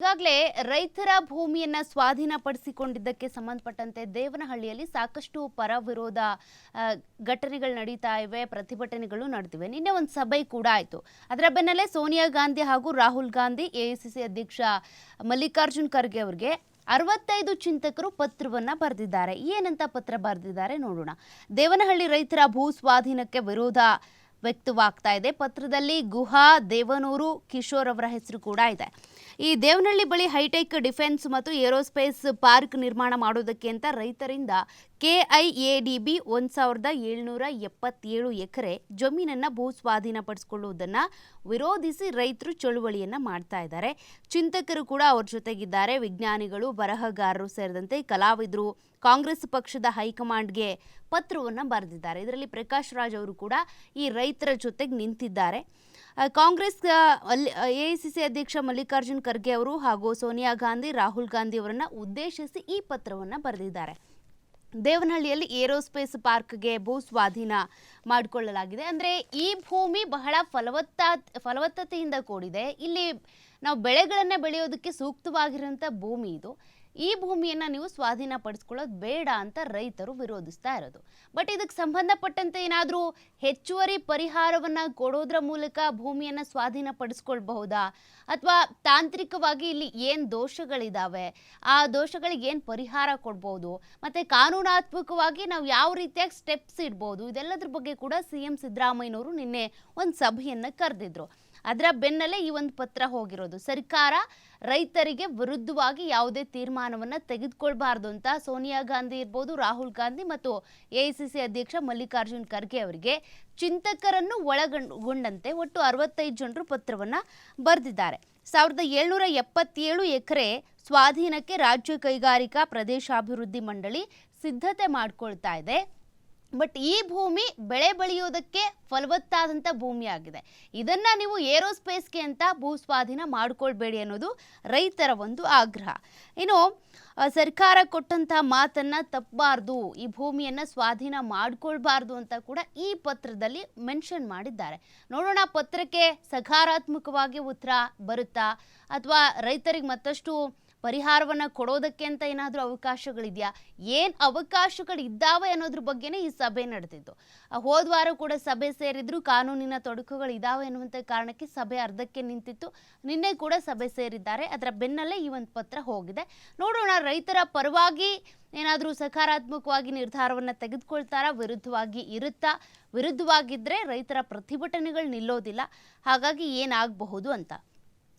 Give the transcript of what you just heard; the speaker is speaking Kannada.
ಈಗಾಗಲೇ ರೈತರ ಭೂಮಿಯನ್ನ ಸ್ವಾಧೀನಪಡಿಸಿಕೊಂಡಿದ್ದಕ್ಕೆ ಸಂಬಂಧಪಟ್ಟಂತೆ ದೇವನಹಳ್ಳಿಯಲ್ಲಿ ಸಾಕಷ್ಟು ಪರ ವಿರೋಧ ಘಟನೆಗಳು ನಡೀತಾ ಇವೆ, ಪ್ರತಿಭಟನೆಗಳು ನಡೆದಿವೆ. ನಿನ್ನೆ ಒಂದು ಸಭೆ ಕೂಡ ಆಯಿತು. ಅದರ ಬೆನ್ನಲ್ಲೇ ಸೋನಿಯಾ ಗಾಂಧಿ ಹಾಗೂ ರಾಹುಲ್ ಗಾಂಧಿ ಎಐಸಿಸಿ ಅಧ್ಯಕ್ಷ ಮಲ್ಲಿಕಾರ್ಜುನ್ ಖರ್ಗೆ ಅವರಿಗೆ ಅರವತ್ತೈದು ಚಿಂತಕರು ಪತ್ರವನ್ನ ಬರೆದಿದ್ದಾರೆ. ಏನಂತ ಪತ್ರ ಬರೆದಿದ್ದಾರೆ ನೋಡೋಣ. ದೇವನಹಳ್ಳಿ ರೈತರ ಭೂ ಸ್ವಾಧೀನಕ್ಕೆ ವಿರೋಧ ವ್ಯಕ್ತವಾಗ್ತಾ ಇದೆ. ಪತ್ರದಲ್ಲಿ ಗುಹಾ, ದೇವನೂರು, ಕಿಶೋರ್ ಅವರ ಹೆಸರು ಕೂಡ ಇದೆ. ಈ ದೇವನಹಳ್ಳಿ ಬಳಿ ಹೈಟೆಕ್ ಡಿಫೆನ್ಸ್ ಮತ್ತು ಏರೋಸ್ಪೇಸ್ ಪಾರ್ಕ್ ನಿರ್ಮಾಣ ಮಾಡೋದಕ್ಕೆ ಅಂತ ರೈತರಿಂದ ಕೆಐಎಡಿಬಿ ಒಂದು ಸಾವಿರದ ಏಳ್ನೂರ ಎಪ್ಪತ್ತೇಳು ಎಕರೆ ಜಮೀನನ್ನು ಭೂ ಸ್ವಾಧೀನಪಡಿಸಿಕೊಳ್ಳುವುದನ್ನು ವಿರೋಧಿಸಿ ರೈತರು ಚಳುವಳಿಯನ್ನ ಮಾಡ್ತಾ ಇದ್ದಾರೆ. ಚಿಂತಕರು ಕೂಡ ಅವ್ರ ಜೊತೆಗಿದ್ದಾರೆ. ವಿಜ್ಞಾನಿಗಳು, ಬರಹಗಾರರು ಸೇರಿದಂತೆ ಕಲಾವಿದರು ಕಾಂಗ್ರೆಸ್ ಪಕ್ಷದ ಹೈಕಮಾಂಡ್ಗೆ ಪತ್ರವನ್ನು ಬರೆದಿದ್ದಾರೆ. ಇದರಲ್ಲಿ ಪ್ರಕಾಶ್ ರಾಜ್ ಅವರು ಕೂಡ ಈ ರೈತರ ಜೊತೆಗೆ ನಿಂತಿದ್ದಾರೆ. Congress A I C C ಅಧ್ಯಕ್ಷ ಮಲ್ಲಿಕಾರ್ಜುನ್ ಖರ್ಗೆ ಅವರು ಹಾಗೂ ಸೋನಿಯಾ ಗಾಂಧಿ, ರಾಹುಲ್ ಗಾಂಧಿ ಅವರನ್ನ ಉದ್ದೇಶಿಸಿ ಈ ಪತ್ರವನ್ನು ಬರೆದಿದ್ದಾರೆ. ದೇವನಹಳ್ಳಿಯಲ್ಲಿ ಏರೋಸ್ಪೇಸ್ ಪಾರ್ಕ್ಗೆ ಭೂ ಸ್ವಾಧೀನ ಮಾಡಿಕೊಳ್ಳಲಾಗಿದೆ. ಅಂದರೆ ಈ ಭೂಮಿ ಬಹಳ ಫಲವತ್ತ, ಫಲವತ್ತತೆಯಿಂದ ಕೂಡಿದೆ. ಇಲ್ಲಿ ನಾವು ಬೆಳೆಗಳನ್ನು ಬೆಳೆಯೋದಕ್ಕೆ ಸೂಕ್ತವಾಗಿರುವಂಥ ಭೂಮಿ ಇದು. ಈ ಭೂಮಿಯನ್ನು ನೀವು ಸ್ವಾಧೀನ ಪಡಿಸ್ಕೊಳ್ಳೋದು ಬೇಡ ಅಂತ ರೈತರು ವಿರೋಧಿಸ್ತಾ ಇರೋದು. ಬಟ್ ಇದಕ್ಕೆ ಸಂಬಂಧಪಟ್ಟಂತೆ ಏನಾದರೂ ಹೆಚ್ಚುವರಿ ಪರಿಹಾರವನ್ನು ಕೊಡೋದ್ರ ಮೂಲಕ ಭೂಮಿಯನ್ನು ಸ್ವಾಧೀನ ಪಡಿಸ್ಕೊಳ್ಬಹುದಾ ಅಥವಾ ತಾಂತ್ರಿಕವಾಗಿ ಇಲ್ಲಿ ಏನು ದೋಷಗಳಿದ್ದಾವೆ ಆ ದೋಷಗಳಿಗೆ ಏನು ಪರಿಹಾರ ಕೊಡ್ಬೋದು? ಮತ್ತು ಕಾನೂನಾತ್ಮಕವಾಗಿ ನಾವು ಯಾವ ರೀತಿಯಾಗಿ ಸ್ಟೆಪ್ಸ್ ಇಡ್ಬೋದು? ಇದೆಲ್ಲದ್ರ ಬಗ್ಗೆ ಕೂಡ ಸಿ ಎಂ ಸಿದ್ದರಾಮಯ್ಯನವರು ನಿನ್ನೆ ಒಂದು ಸಭೆಯನ್ನು ಕರೆದಿದ್ರು. ಅದರ ಬೆನ್ನಲ್ಲೇ ಈ ಒಂದು ಪತ್ರ ಹೋಗಿರೋದು. ಸರ್ಕಾರ ರೈತರಿಗೆ ವಿರುದ್ಧವಾಗಿ ಯಾವುದೇ ತೀರ್ಮಾನವನ್ನು ತೆಗೆದುಕೊಳ್ಬಾರ್ದು ಅಂತ ಸೋನಿಯಾ ಗಾಂಧಿ ಇರ್ಬೋದು, ರಾಹುಲ್ ಗಾಂಧಿ ಮತ್ತು ಎಐಸಿಸಿ ಅಧ್ಯಕ್ಷ ಮಲ್ಲಿಕಾರ್ಜುನ್ ಖರ್ಗೆ ಅವರಿಗೆ ಚಿಂತಕರನ್ನು ಒಳಗೊಂಡಂತೆ ಒಟ್ಟು ಅರವತ್ತೈದು ಜನರು ಪತ್ರವನ್ನು ಬರೆದಿದ್ದಾರೆ. ಸಾವಿರದ ಏಳ್ನೂರ ಎಪ್ಪತ್ತೇಳು ಎಕರೆ ಸ್ವಾಧೀನಕ್ಕೆ ರಾಜ್ಯ ಕೈಗಾರಿಕಾ ಪ್ರದೇಶಾಭಿವೃದ್ಧಿ ಮಂಡಳಿ ಸಿದ್ಧತೆ ಮಾಡಿಕೊಳ್ತಾ ಇದೆ. ಬಟ್ ಈ ಭೂಮಿ ಬೆಳೆ ಬೆಳೆಯೋದಕ್ಕೆ ಫಲವತ್ತಾದಂಥ ಭೂಮಿ ಆಗಿದೆ. ಇದನ್ನ ನೀವು ಏರೋಸ್ಪೇಸ್ಗೆ ಅಂತ ಭೂ ಸ್ವಾಧೀನ ಮಾಡ್ಕೊಳ್ಬೇಡಿ ಅನ್ನೋದು ರೈತರ ಒಂದು ಆಗ್ರಹ. ಇನ್ನು ಸರ್ಕಾರ ಕೊಟ್ಟಂಥ ಮಾತನ್ನ ತಪ್ಪಬಾರ್ದು ಈ ಭೂಮಿಯನ್ನ ಸ್ವಾಧೀನ ಮಾಡ್ಕೊಳ್ಬಾರ್ದು ಅಂತ ಕೂಡ ಈ ಪತ್ರದಲ್ಲಿ ಮೆನ್ಷನ್ ಮಾಡಿದ್ದಾರೆ. ನೋಡೋಣ, ಪತ್ರಕ್ಕೆ ಸಕಾರಾತ್ಮಕವಾಗಿ ಉತ್ತರ ಬರುತ್ತಾ? ಅಥವಾ ರೈತರಿಗೆ ಮತ್ತಷ್ಟು ಪರಿಹಾರವನ್ನು ಕೊಡೋದಕ್ಕೆ ಅಂತ ಏನಾದರೂ ಅವಕಾಶಗಳಿದೆಯಾ? ಏನು ಅವಕಾಶಗಳಿದ್ದಾವೆ ಅನ್ನೋದ್ರ ಬಗ್ಗೆನೇ ಈ ಸಭೆ ನಡೆದಿದ್ದು. ಆ, ಹೋದ ವಾರ ಕೂಡ ಸಭೆ ಸೇರಿದ್ರು ಕಾನೂನಿನ ತೊಡಕುಗಳು ಇದಾವೆ ಅನ್ನುವಂಥ ಕಾರಣಕ್ಕೆ ಸಭೆ ಅರ್ಧಕ್ಕೆ ನಿಂತಿತ್ತು. ನಿನ್ನೆ ಕೂಡ ಸಭೆ ಸೇರಿದ್ದಾರೆ. ಅದರ ಬೆನ್ನಲ್ಲೇ ಈ ಒಂದು ಪತ್ರ ಹೋಗಿದೆ. ನೋಡೋಣ ರೈತರ ಪರವಾಗಿ ಏನಾದರೂ ಸಕಾರಾತ್ಮಕವಾಗಿ ನಿರ್ಧಾರವನ್ನು ತೆಗೆದುಕೊಳ್ತಾರಾ? ವಿರುದ್ಧವಾಗಿ ಇರುತ್ತಾ? ವಿರುದ್ಧವಾಗಿದ್ದರೆ ರೈತರ ಪ್ರತಿಭಟನೆಗಳು ನಿಲ್ಲೋದಿಲ್ಲ. ಹಾಗಾಗಿ ಏನಾಗಬಹುದು ಅಂತ.